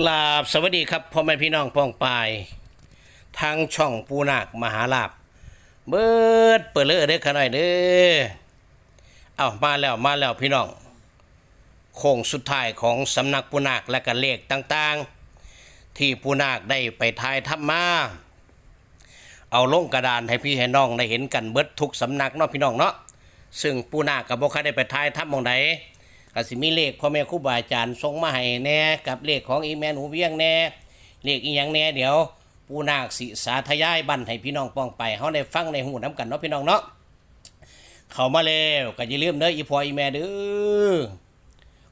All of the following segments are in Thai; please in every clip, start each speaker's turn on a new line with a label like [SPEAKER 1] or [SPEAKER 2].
[SPEAKER 1] กราบสวัสดีครับพ่อแม่พี่น้องป้องปาย ทางช่องปูนาคมหาลาบเบิดเปิดเลยเด้อขน่อยเด้อเอามาแล้วมาแล้วพี่น้องโค้งสุดท้ายของสำนักปูนาคและก็เลขต่างๆ ที่ปูนาคได้ไปทายทับมา เอาลงกระดานให้พี่ให้น้องได้เห็นกันเบิดทุกสำนักเนาะพี่น้องเนาะซึ่งปูนาคกับบ่เคยได้ไปทายทับมองใด ก็สิมีเลขพ่อแม่ครูบาอาจารย์ส่งมาให้แน่กับเลขของอีแมนหูเวียงแน่เลขอีหยังแน่เดี๋ยวปูนาคสิสาธยายบันให้พี่น้องป้องไปเฮาได้ฟังในหูน้ำกันเนาะพี่น้องเนาะเข้ามาแล้วก็อย่าลืมเด้ออีพ่ออีแม่เด้อ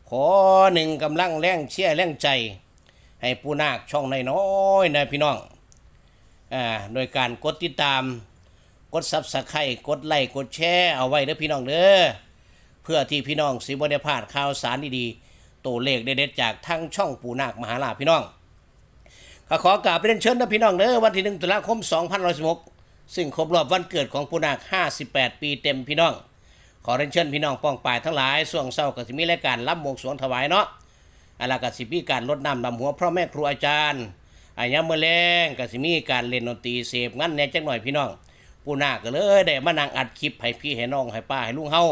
[SPEAKER 1] ขอหนึ่งกำลังแรงเชียแรงใจ ให้ปูนาคช่องน้อยๆนะพี่น้องอ่าโดยการกดติดตาม กดซับสไครต์กดไลค์กดแชร์เอาไว้เด้อพี่น้องเด้อ พื่อที่พี่น้องสิบได้พลาดข่าวสารดีๆตัวเลขเด็ดๆจากทั้งช่องปูนาคมหาลาพี่น้องก็ขอกราบเรียนเชิญนะพี่น้องเด้อวันที่หนึ่งตุลาคม 2516ซึ่งครบรอบวันเกิดของปูนาค 58 ปีเต็มพี่น้อง ขอเรียนเชิญพี่น้องป้องป่ายทั้งหลายส่วงเศร้าก็สิมีรายการรับบวงสวงถวายเนาะอะไรก็สิมีการลดน้ำดำหัวพ่อแม่ครูอาจารย์อายามเมื่อแรงก็สิมีการเล่นดนตรีเสพงั้นแน่จักหน่อยพี่น้องปูนาคก็เลยได้มานั่งอัดคลิปให้พี่ให้น้องให้ป้าให้ลุงเฮา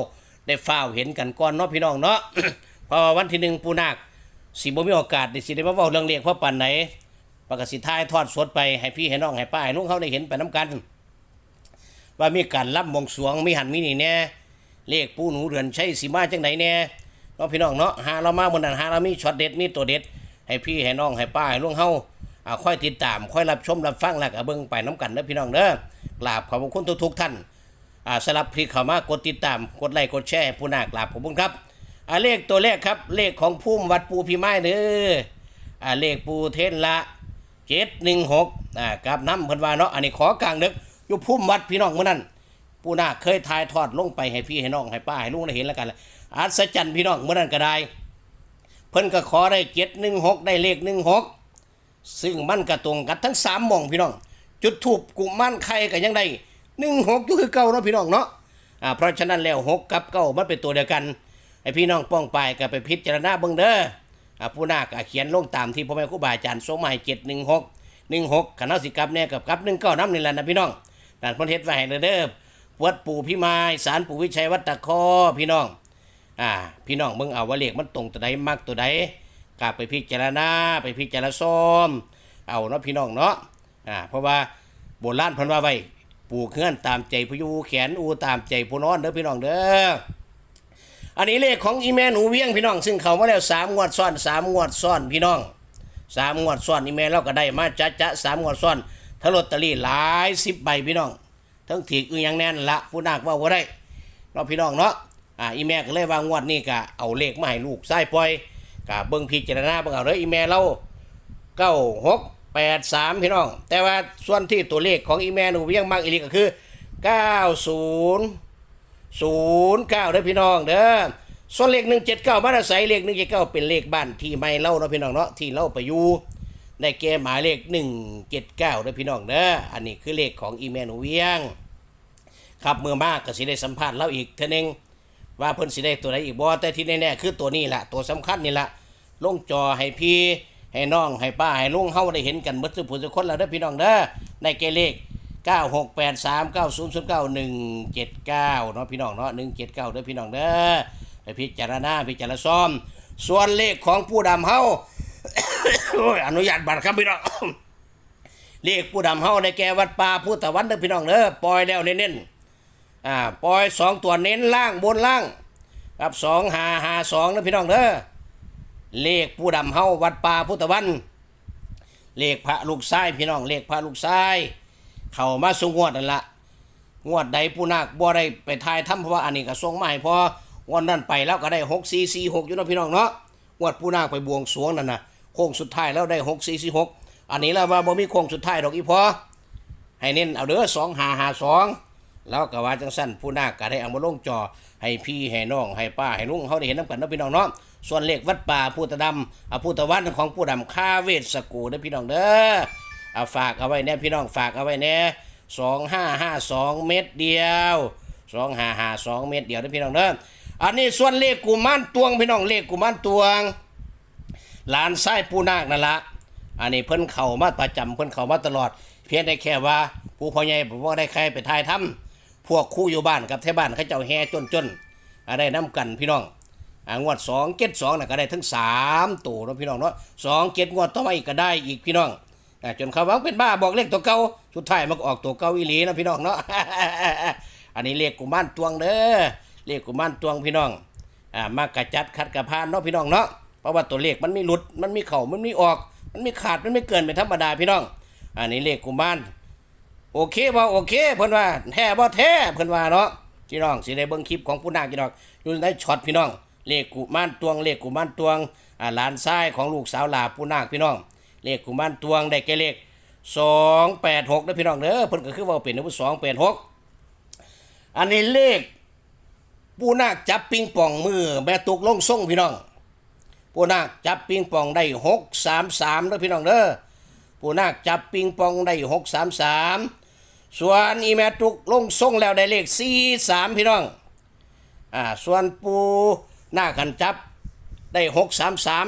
[SPEAKER 1] ได้ฟ้าเห็นกันก่อนเนาะพี่น้องเนาะเพราะว่าวันที่หนึ่งปูนาคสิบ่มีโอกาสได้สิได้มาเว้าเรื่องเลขเพราะปันไหนปกสิท้ายทอดสดไปให้พี่ให้น้องให้ป้าให้ลุงเขาได้เห็นไปน้กัน ว่ามีการรับบวงสวงมีหันมีนี่แน่เลขปูหนูเรือนใช้สีมาจังไหนแน่เนาะพี่น้องเนาะหาเรามาบนนั้นหาเรามีช็อตเด็ดมีตัวเด็ด ให้พี่ให้น้องให้ป้าให้ลุงเฮาค่อยติดตามค่อยรับชมรับฟังแล้วก็เบิ่งไปน้กันเด้อพี่น้องเด้อกราบขอบพระคุณทุกท่าน อ่าสลับพลิกเข้ามากดติดตาม กดไลค์กดแชร์ผู้นากลาบขอบคุณครับอ่าเลขตัวแรกครับเลขของพุ่มวัดปูพิมายเด้ออ่าเลขปูเทนละเจ็ดหนึ่งหกอ่ากับน้ำเพิ่นว่าเนาะอันนี้ขอกลางดึกอยู่พุ่มวัดพี่น้องเมื่อนั้นปูนาเคยถ่ายทอดลงไปให้พี่ให้น้องให้ป้าให้ลุงได้เห็นแล้วกันอัศจรรย์พี่น้องเมื่อนั้นก็ได้ เพิ่นก็ขอได้เจ็ดหนึ่งหกได้เลขหนึ่งหกซึ่งมันกระตรงกันทั้งสามหม่องพี่น้อง จุดทูบกุมันไข่ก็ยังได้ หนึ่งหกอยู่คือเก่าเนาะพี่น้องเนาะอ่าเพราะฉะนั้นแล้วหกกับเก้ามันเป็นตัวเดียวกันให้พี่น้องป้องไปก็ไปพิจารณาเบิ่งเด้ออ่าผู้นาก็เขียนลงตามที่พ่อแม่ครูบาอาจารย์ส่งมาให้เจ็ดหนึ่งหกหนึ่งหกคณะสิกับเนี่ยกับกับหนึ่งเก้าน้ำนี่แหละนะพี่น้องด่านพนเฮ็ดไว้ให้เด้อวัดปู่พิมายสารปู่วิชัยวัดตะคอพี่น้องอ่าพี่น้องเบิ่งเอาว่าเลขมันตรงตัวใดมักตัวใดกลับไปพิจารณาไปพิจารณาซ้อมเอาเนาะพี่น้องเนาะอ่าเพราะว่าโบราณพันว่าไว้ ปลูกเฮือนตามใจผู้อยู่แขนอูตามใจผู้นอนเด้อพี่น้องเด้ออันนี้เลขของอีแม่หนูเวียงพี่น้อง ซึ่งเขามาแล้วสามงวดซ้อนสามงวดซ้อนพี่น้องสามงวดซ้อนอีแม่เราก็ได้มาจะจะสามงวดซ้อนทั้งลอตเตอรี่หลายสิบใบพี่น้องทั้งถีกอือยังแน่นละผู้นาคว่าว่าได้เนาะพี่น้องเนาะอ่าอีแม่ก็เลยว่างวดนี้ก็เอาเลขมาให้ลูกไส้ปล่อยก็เบิ่งพิจารณาเบิ่งเอาเด้ออีแม่เราเก้าหก แปดสามพี่น้อง แต่ว่าส่วนที่ตัวเลขของอีแม่หนูยังมากอีลีก็คือเก้าศูนย์ศูนย์เก้าเด้อพี่น้องเด้อส่วนเลขหนึ่งเจ็ดเก้าบ้านอาศัยเลขหนึ่งเจ็ดเก้าเป็นเลขบ้านที่ไม่เล่าเนาะพี่น้องเนาะที่เล่าไปอยู่ได้แก่หมายเลขหนึ่งเจ็ดเก้าเด้อพี่น้องเด้ออันนี้คือเลขของอีแม่หนูเวียงครับเมื่อมากก็สิได้สัมภาษณ์เล่าอีกเท่านึงว่าเพิ่นสิได้ตัวใดอีกบ่แต่ที่แน่ๆคือตัวนี้แหละตัวสำคัญนี่แหละลงจอให้พี่ ให้น้องให้ป้าให้ลุงเฮาได้เห็นกันเบิดทุผู้ทุคนแล้วเด้อพี่น้องเด้อในเกเลข96839009 179เนาะพี่น้องเนาะ179เด้อพี่น้องเด้อไปพิจารณาพิจารณาซ่อม ส่วนเลขของผู้ดำเฮาโอ้ยอนุญาตบัตรครับพี่น้องเลขผู้ดำเฮาในแก่วัดป่าพุทธวันเด้อพี่น้องเด้อปล่อยแล้วเน้นๆอ่าปล่อยสองตัวเน้นล่างบนล่างครับสองหาหาสองนะพี่น้องเด้อ เลขผู้ดำเฮาวัดป่าพุทธวัน เลขพระลูกชายพี่น้องเลขพระลูกชายเข้ามาสงงวดนั่นละงวดใดผู้นาคบ่ได้ไปทายทำเพราะว่าอันนี้ก็ส่งมาให้พอวันนั้นไปแล้วก็ได้หกสี่สี่หกอยู่นะพี่น้องเนาะงวดผู้นาคไปบวงสรวงนั่นนะโค้งสุดท้ายแล้วได้หกสี่สี่หกอันนี้เราว่าบ่มีโค้งสุดท้ายดอกอีพอให้เน้นเอาเด้อสองหาหาสองแล้วก็ว่าจังสั้นผู้นาคก็ได้เอามาลงจอให้พี่ให้น้องให้ป้าให้ลุงเขาได้เห็นน้ำกันนะพี่น้องเนาะ ส่วนเลขวัดป่าพุทธดำอาพุทธวันของผู้ดำค่าเวทสกูเด้อพี่น้องเด้อเอาฝากเอาไว้แน่พี่น้องฝากเอาไว้แน่สองห้าห้าสองเม็ดเดียวสองห้าห้าสองเม็ดเดียวเด้อพี่น้องเด้ออันนี้ส่วนเลขกุมารตวงพี่น้องเลขกุมารตวงหลานไส้ปูนาคนั่นละอันนี้เพิ่นเข้ามาประจำเพิ่นเข้ามาตลอด เพียงได้แค่ว่า ผู้พ่อใหญ่บอกว่าได้ใครไปทายทำพวกคู่อยู่บ้านกับแท่บ้านเขาเจ้าแห่จนๆอะได้น้กันพี่น้อง งวดสองเจ็ดสองน่ะก็ได้ทั้งสามตัวเนาะพี่น้องเนาะสองเจ็ดงวดต่อมาอีกก็ได้อีกพี่น้องอจนเขาว่าเป็นบ้าบอกเลขตัวเก่าสุดท้ายมันก็ออกตัวเก่าอีหลีนะพี่น้องเนาะอันนี้เลขกุมารตวงเด้อเลขกุมารตวงพี่น้องอ่ามากระจัดขัดกระพานเนาะพี่น้องเนาะเพราะว่าตัวเลขมันไมีหลุดมันไมีเข่ามันไมีออก มันไมีขาดมันไม่เกินเป็นธรรมดาพี่น้อง อันนี้เลขกุมารโอเคบ่โอเคเพิ่นว่าแท้บ่แท้เพิ่นว่าเนาะพี่น้องสิได้เบิ่งคลิปของผู้นาคพี่น้องอยู่ในช็อตพี่น้อง เลขกุมารตวง เลขกุมารตวงอ่าหลานชายของลูกสาวหลาผู้นาคพี่น้อง เลขกุมารตวงได้แก่เลข286นะพี่น้องเด้อเพิ่นก็คือว่าเป็นผู้286อันนี้เลขปูนาคจับปิงป่องมือแม่ตุกลงส่งพี่น้องปูนาคจับปิงป่องได้หกสามสามเด้อพี่น้องเด้อปูนาคจับปิงป่องได้หกสามสามส่วนอีแม่ตุกลงส่งแล้วได้เลขสี่สามพี่น้องอ่าส่วนปู หน้ากันจับ ได้หกสามสาม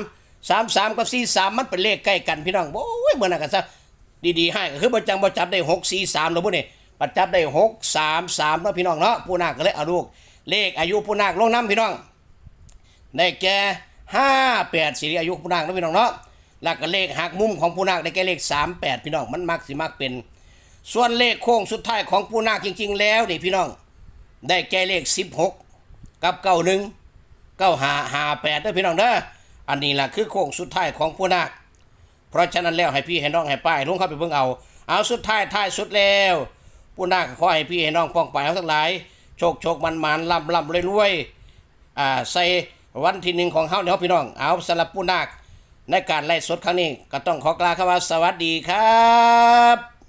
[SPEAKER 1] สามสามกับสี่สามมันเป็นเลขใกล้กันพี่น้องโอ้ยเหมือนกันซะดีๆให้ก็คือประจังประจับได้หกสี่สามแล้วพวกนี้ประจับได้หกสามสามเนาะพี่น้องเนาะปูนาคก็เลยเอาลูก เลขอายุผู้นาคลงน้ำพี่น้อง ได้แก่ห้าแปดสิริอายุผู้นาคนะพี่น้องเนาะแล้วก็เลขหักมุมของผู้นาคได้แก่เลขสามแปดพี่น้องมันมักสิมักเป็น ส่วนเลขโค้งสุดท้ายของผู้นาคจริง ๆ แล้วนี่พี่น้อง ได้แก่เลขสิบหกกับเก้าหนึ่ง เก้าหาหาแปดนะพี่น้องเด้ออันนี้แหละคือโค้งสุดท้ายของผู้นาคเพราะฉะนั้นแล้วให้พี่ให้น้องให้ป้ายลุงเข้าไปเบิ่งเอา เอาสุดท้ายท้ายสุดแล้วผู้นาคขอให้พี่ให้น้องป้องไปเอาทั้งหลายโชคโชคมันมันลำลำรวยรวยอ่าใส่วันที่หนึ่งของเฮาเนาะพี่น้อง เอาสำหรับผู้นาคในการไล่สดครั้งนี้ก็ต้องขอกล่าวคำว่าสวัสดีครับ